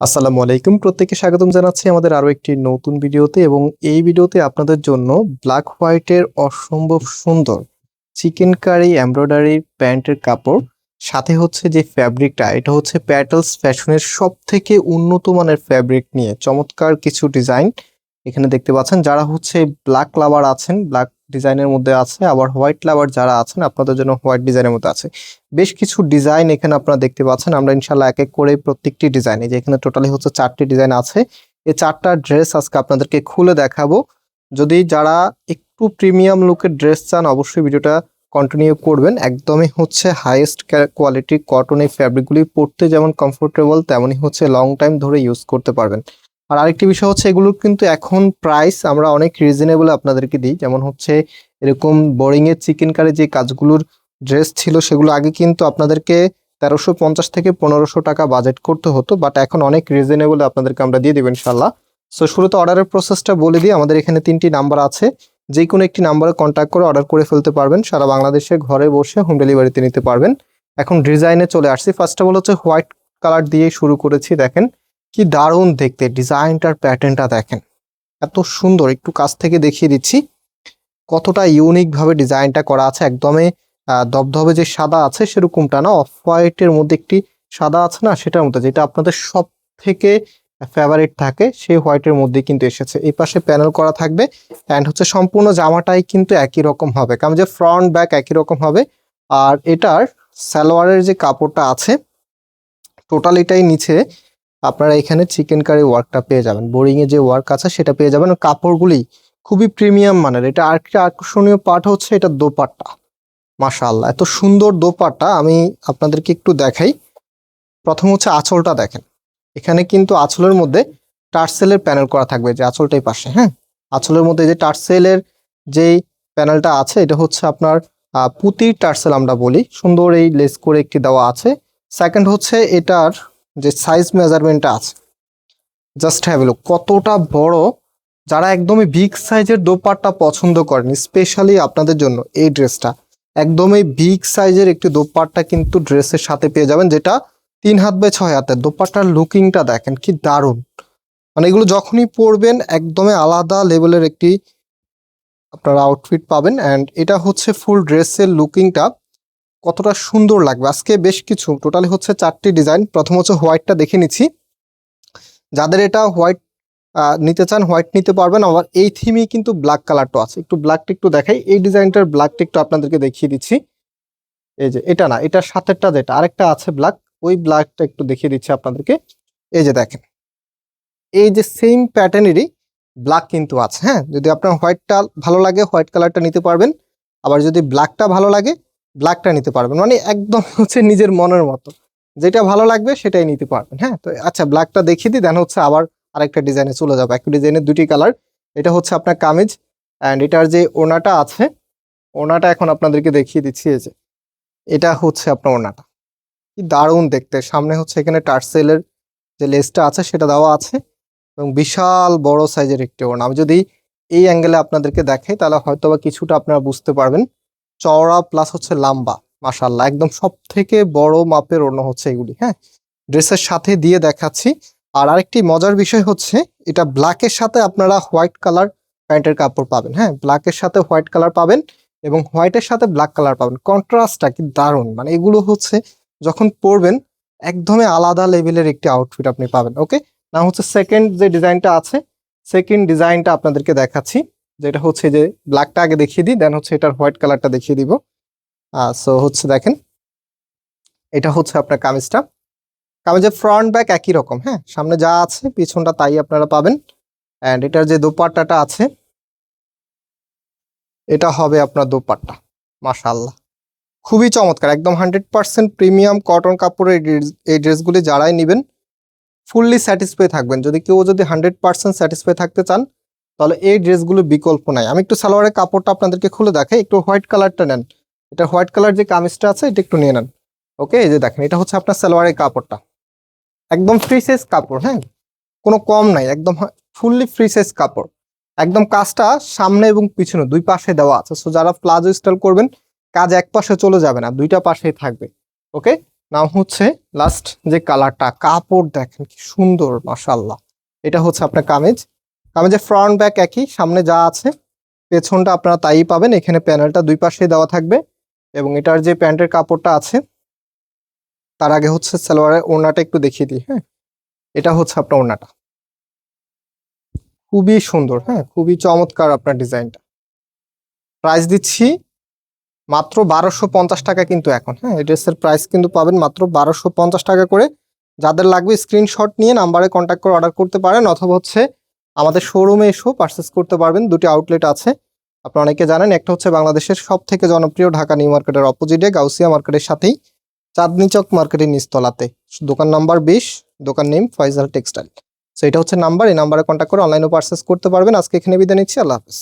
আসসালামু আলাইকুম। প্রত্যেককে স্বাগতম জানাচ্ছি আমাদের আরও একটি নতুন ভিডিওতে এবং এই ভিডিওতে আপনাদের জন্য ব্ল্যাক হোয়াইটের অসম্ভব সুন্দর চিকেন কারি এমব্রয়ডারি প্যান্টের কাপড়। সাথে হচ্ছে যে ফ্যাব্রিকটা এটা হচ্ছে প্যাটেলস ফ্যাশনের সব থেকে উন্নত মানের ফ্যাব্রিক নিয়ে চমৎকার কিছু ডিজাইন এখানে দেখতে পাচ্ছেন যারা হচ্ছে ব্ল্যাক লাভার আছেন ব্ল্যাক ডিজাইনের মধ্যে আছে, আবার হোয়াইট লাভার যারা আছেন, আপনাদের জন্য হোয়াইট ডিজাইনের মধ্যে আছে। বেশ কিছু ডিজাইন এখানে আপনারা দেখতে পাচ্ছেন। আমরা ইনশাল্লাহ এক এক করে প্রত্যেকটি ডিজাইন যে এখানে টোটালি হচ্ছে চারটি ডিজাইন আছে। এই চারটা ড্রেস আজকে আপনাদেরকে খুলে দেখাবো। যদি যারা একটু প্রিমিয়াম লুকের ড্রেস চান, অবশ্যই ভিডিওটা কন্টিনিউ করবেন। একদমই হচ্ছে হাইয়েস্ট কোয়ালিটি কটন এই ফ্যাব্রিকগুলি পরতে যেমন কমফোর্টেবল তেমনই হচ্ছে লং টাইম ধরে ইউজ করতে পারবেন। আর আরেকটি বিষয় হচ্ছে এগুলোর কিন্তু এখন প্রাইস আমরা অনেক রিজনেবল আপনাদেরকে দিই। যেমন হচ্ছে এরকম বোরিং এর চিকেন কারি যে কাজগুলোর ড্রেস ছিল সেগুলো আগে কিন্তু আপনাদেরকে তেরোশো পঞ্চাশ থেকে পনেরোশো টাকা বাজেট করতে হতো বাট এখন অনেক রিজনেবল আপনাদেরকে আমরা দিয়ে দেবো ইনশাল্লাহ সো শুরুতে অর্ডারের প্রসেসটা বলে দিই, আমাদের এখানে তিনটি নাম্বার আছে। যে কোনো একটি নাম্বারে কন্ট্যাক্ট করে অর্ডার করে ফেলতে পারবেন, সারা বাংলাদেশে ঘরে বসে হোম ডেলিভারিতে নিতে পারবেন। এখন ডিজাইনে চলে আসছি। ফার্স্ট অফ অল হচ্ছে হোয়াইট কালার দিয়ে শুরু করেছি, দেখেন। কি দারুণ দেখতে ডিজাইনটার প্যাটার্নটা দেখেন। এত সুন্দর একটু কাছ থেকে দেখিয়ে দিচ্ছি। কতটা ইউনিক ভাবে ডিজাইনটা করা আছে একদমই আহ, দবদবে যে সাদা আছে সেরকমটা না অফ হোয়াইটের মধ্যে একটি সাদা আছে না সেটার মধ্যে যেটা আপনাদের সব থেকে ফেভারিট থাকে সেই হোয়াইটের মধ্যে কিন্তু এসেছে। এই পাশে প্যানেল করা থাকবে অ্যান্ড হচ্ছে সম্পূর্ণ জামাটাই কিন্তু একই রকম হবে। কারণ যে ফ্রন্ট ব্যাক একই রকম হবে আর এটার সালোয়ারের যে কাপড়টা আছে টোটাল এটাই নিচে আপনারা এখানে চিকেন কারি ওয়ার্কটা পেয়ে যাবেন। বোরিং এ যে ওয়ার্ক আছে সেটা পেয়ে যাবেন। কাপড়গুলি খুবই প্রিমিয়াম মানের। এটা আরেকটা আকর্ষণীয় পার্ট হচ্ছে এটা দোপাট্টা। মাশাআল্লাহ, এত সুন্দর দোপাট্টা। আমি আপনাদেরকে একটু দেখাই। প্রথম হচ্ছে আঁচলটা দেখেন। এখানে কিন্তু আঁচলের মধ্যে টার্সেলের প্যানেল করা থাকবে যে আঁচলটাই পাশে হ্যাঁ? আঁচলের মধ্যে যে টার্সেলের যেই প্যানেলটা আছে, এটা হচ্ছে আপনার পুতির টার্সেল আমরা বলি। সুন্দর এই লেস করে একটি দেওয়া আছে। সেকেন্ড হচ্ছে এটার যে সাইজ মেজারমেন্টটা আছে। জাস্ট হ্যাভ লুক কতটা বড়, যারা একদমই বিগ সাইজের দোপাট্টা পছন্দ করেন স্পেশালি আপনাদের জন্য এই ড্রেসটা একদমই বিগ সাইজের একটি দোপাট্টা কিন্তু ড্রেসের সাথে পেয়ে যাবেন, যেটা তিন হাত বাই ছয় হাতের। দোপাট্টার লুকিংটা দেখেন, কি দারুণ। মানে এগুলো যখনই পরবেন, একদমই আলাদা লেভেলের একটি আপনারা আউটফিট পাবেন অ্যান্ড এটা হচ্ছে ফুল ড্রেসের লুকিংটা কতটা সুন্দর লাগবে? আজকে বেশ কিছু, টোটালি হচ্ছে চারটি ডিজাইন। প্রথম হচ্ছে হোয়াইটটা দেখে নিচ্ছি। যাদের এটা হোয়াইট নিতে চান, হোয়াইট নিতে পারবেন। আবার এই থিমই কিন্তু ব্ল্যাক কালারটা আছে। একটু ব্ল্যাকটা একটু দেখাই। এই ডিজাইনটার ব্ল্যাকটা একটু আপনাদেরকে দেখিয়ে দিচ্ছি। এই যে, এটা না, এটার সাথেরটা যেটা, আরেকটা আছে ব্ল্যাক। ওই ব্ল্যাকটা একটু দেখিয়ে দিচ্ছি আপনাদেরকে। এই যে দেখেন। এই যে সেম প্যাটার্নেরই ব্ল্যাক কিন্তু আছে হ্যাঁ? যদি আপনার হোয়াইটটা ভালো লাগে, হোয়াইট কালারটা নিতে পারবেন। আবার যদি ব্ল্যাকটা ভালো লাগে ব্ল্যাকটা নিতে পারবেন। মানে একদম হচ্ছে নিজের মনের মতো। যেটা ভালো লাগবে সেটাই নিতে পারবেন হ্যাঁ? তো আচ্ছা ব্ল্যাকটা দেখিয়ে দিই দেন হচ্ছে আবার আরেকটা ডিজাইনে চলে যাব। একটা ডিজাইনের দুটি কালার এটা হচ্ছে আপনার কামিজ অ্যান্ড এটার যে ওনাটা আছে ওনাটা এখন আপনাদেরকে দেখিয়ে দিচ্ছি যে। এটা হচ্ছে আপনার ওনাটা কি দারুণ দেখতে। সামনে হচ্ছে এখানে টার্সেলের যে লেসটা আছে, সেটা দেওয়া আছে এবং বিশাল বড় সাইজের একটি ওনা আমি যদি এই অ্যাঙ্গেলে আপনাদেরকে দেখাই, তাহলে হয়তো বা কিছুটা আপনারা বুঝতে পারবেন। চওড়া প্লাস হচ্ছে লম্বা মাশাল্লাহ একদম সব থেকে বড় মাপের অন্য হচ্ছে এগুলি হ্যাঁ? ড্রেসের সাথে দিয়ে দেখাচ্ছি। আর আরেকটি মজার বিষয় হচ্ছে, এটা ব্ল্যাকের সাথে আপনারা হোয়াইট কালার প্যান্টের কাপড় পাবেন হ্যাঁ? ব্ল্যাকের সাথে হোয়াইট কালার পাবেন এবং হোয়াইটের সাথে ব্ল্যাক কালার পাবেন। কন্ট্রাস্টটা কি দারুণ! মানে এগুলো হচ্ছে যখন পরবেন, একদমই আলাদা লেভেলের একটি আউটফিট আপনি পাবেন ওকে না হচ্ছে সেকেন্ড যে ডিজাইনটা আছে সেকেন্ড ডিজাইনটা আপনাদেরকে দেখাচ্ছি। যেটা হচ্ছে যে ব্ল্যাকটা আগে দেখিয়ে দিই দেন হচ্ছে এটার হোয়াইট কালারটা দেখিয়ে দিব। সো হচ্ছে দেখেন, এটা হচ্ছে আপনার কামিজটা। কামিজের ফ্রন্ট ব্যাক একই রকম হ্যাঁ? সামনে যা আছে, পিছনটা তাই আপনারা পাবেন। অ্যান্ড এটার যে দোপাট্টাটা আছে, এটা হবে আপনার দোপাট্টা মাশাল্লাহ খুবই চমৎকার, একদম হান্ড্রেড পার্সেন্ট প্রিমিয়াম কটন কাপড়ের এই ড্রেস- এই ড্রেসগুলি যারাই নেবেন ফুললি স্যাটিসফাই থাকবেন। যদি কেউ যদি হান্ড্রেড পার্সেন্ট স্যাটিসফাই থাকতে চান তাহলে এই ড্রেসগুলো বিকল্প নাই। আমি একটু সালোয়ারের কাপড়টা আপনাদেরকে খুলে দেখাই, একটু হোয়াইট কালারটা নেন। এটা হোয়াইট কালার যে কামিজটা আছে, এটা একটু নিয়ে নেন। ওকে, এই যে দেখেন, এটা হচ্ছে আপনার সালোয়ারের কাপড়টা। একদম ফ্রি সাইজ কাপড় হ্যাঁ? কোনো কম নাই, একদম ফুললি ফ্রি সাইজ কাপড়। একদম কাজটা সামনে এবং পিছনে, দুই পাশে দেওয়া আছে। সো যারা প্লাজো স্টাইল করবেন, কাজ এক পাশে চলে যাবে না, দুইটা পাশেই থাকবে। ওকে? নাম হচ্ছে লাস্ট যে কালারটা, কাপড় দেখেন কি সুন্দর মাশাল্লাহ এটা হচ্ছে আপনার কামিজ। কামিজের ফ্রন্ট ব্যাক একই, সামনে যা আছে, পেছনটা আপনারা তাই পাবেন, এখানে প্যানেলটা দুই পাশে দেওয়া থাকবে এবং এটার যে প্যান্টের কাপড়টা আছে, তার আগে হচ্ছে সালোয়ারের ওড়নাটা একটু দেখিয়ে দিই হ্যাঁ? এটা হচ্ছে আপনার ওড়নাটা। খুবই সুন্দর হ্যাঁ? খুবই চমৎকার আপনার ডিজাইনটা। প্রাইস দিচ্ছি মাত্র বারোশো পঞ্চাশ টাকা কিন্তু এখন হ্যাঁ? এই ড্রেসের প্রাইস কিন্তু পাবেন মাত্র বারোশো পঞ্চাশ টাকা করে। যাদের লাগবে স্ক্রিনশট নিয়ে নাম্বারে কন্ট্যাক্ট করে অর্ডার করতে পারেন অথবা হচ্ছে আমাদের শোরুমে এসেও পার্সেস করতে পারবেন। দুটি আউটলেট আছে। আপনারা অনেকে জানেন, একটা হচ্ছে বাংলাদেশের সব থেকে জনপ্রিয় ঢাকা নিউ মার্কেটের অপোজিটে গাউসিয়া মার্কেটের সাথেই চাঁদনি চক মার্কেটের নিচতলাতে। দোকান নাম্বার বিশ, দোকান নেম ফয়জাল টেক্সটাইল সো এটা হচ্ছে নাম্বার এই নাম্বারে কন্ট্যাক্ট করে অনলাইনেও পার্সেস করতে পারবেন। আজকে এখানে বিদায় নিচ্ছি, আল্লাহ হাফেজ।